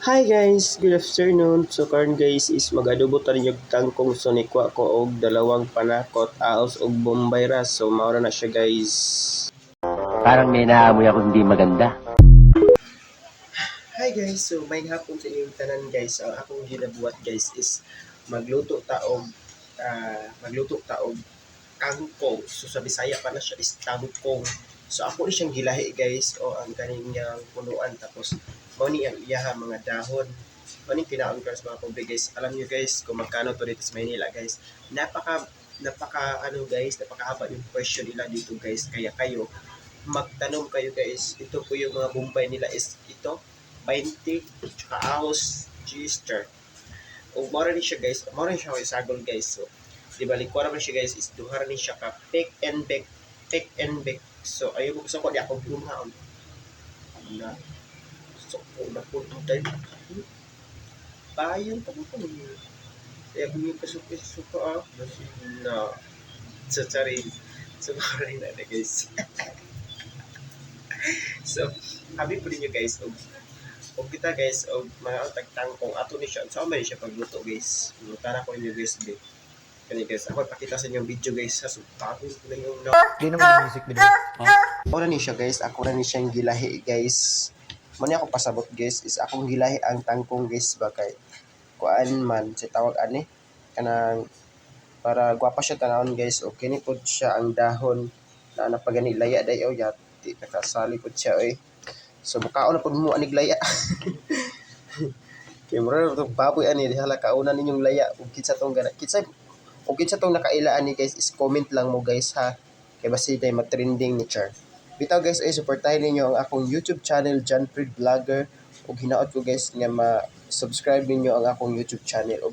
Hi guys, good afternoon. So karon guys is magadubo ta ninyo kangkong so nikwa ko og dalawang panakot, aos og bombay ra. So mao na siya guys. Parang may naamoy ako hindi maganda. Hi guys, so may hapon sa inyong tanan guys. Ang akong ginabuhat guys is magluto ta og ah, magluto ta og kangkong. So sa Bisaya pa na siya is kangkong. So ako ni siyang gilahi guys o ang kaninyang punuan tapos mao ni ang iyaha mga dahon. Mao ni kinaon ko mga tubig guys. Alam niyo guys kung magkano to dito sa Maynila guys. Napaka napaka ano guys, napakahaba yung question nila dito guys. Kaya kayo magtanong kayo guys. Ito po yung mga Bombay nila is ito 20 tsaka ahos gister. O mora ni siya guys, mora ni siya kay sagol guys. So, di ba likuan siya guys is duhar ni siya ka pick and bake, pick and bake. So ayo ko gusto ko di ako gumhaon. Na so ko na po tayo. Bayan pa ko ni. Kaya kung yung kasuki suka ah, na sa tsari. So mora na na guys. so, habi po ninyo guys, og og kita guys og mga tagtangkong ato ni siya sa may siya pagluto guys tara ko inyo guys di kani guys ako pakita sa inyo video guys sa subtapos ko lang yung no Di naman yung music video. ako na ni siya guys. Ako na ni siyang gilahi guys. Mo ni ako pasabot guys is akong gilahi ang tangkong guys ba kay kuan man si tawag ani? Kanang para gwapa siya tanawon guys. O kini pod siya ang dahon na napagani laya dayo yat di nakasali pod siya oy. So mukaon na pod mo anig laya. Kay mura to baboy ani. Dihala kauna ninyong laya. Ug kitsa tong gana kitsa ug kitsa tong nakaila ani guys is comment lang mo guys ha? Kay basi day mag-trending ni Char. Bitaw guys ay suportahin ninyo ang akong YouTube channel John Vlogger. Ug hinaot ko guys nga ma subscribe ninyo ang akong YouTube channel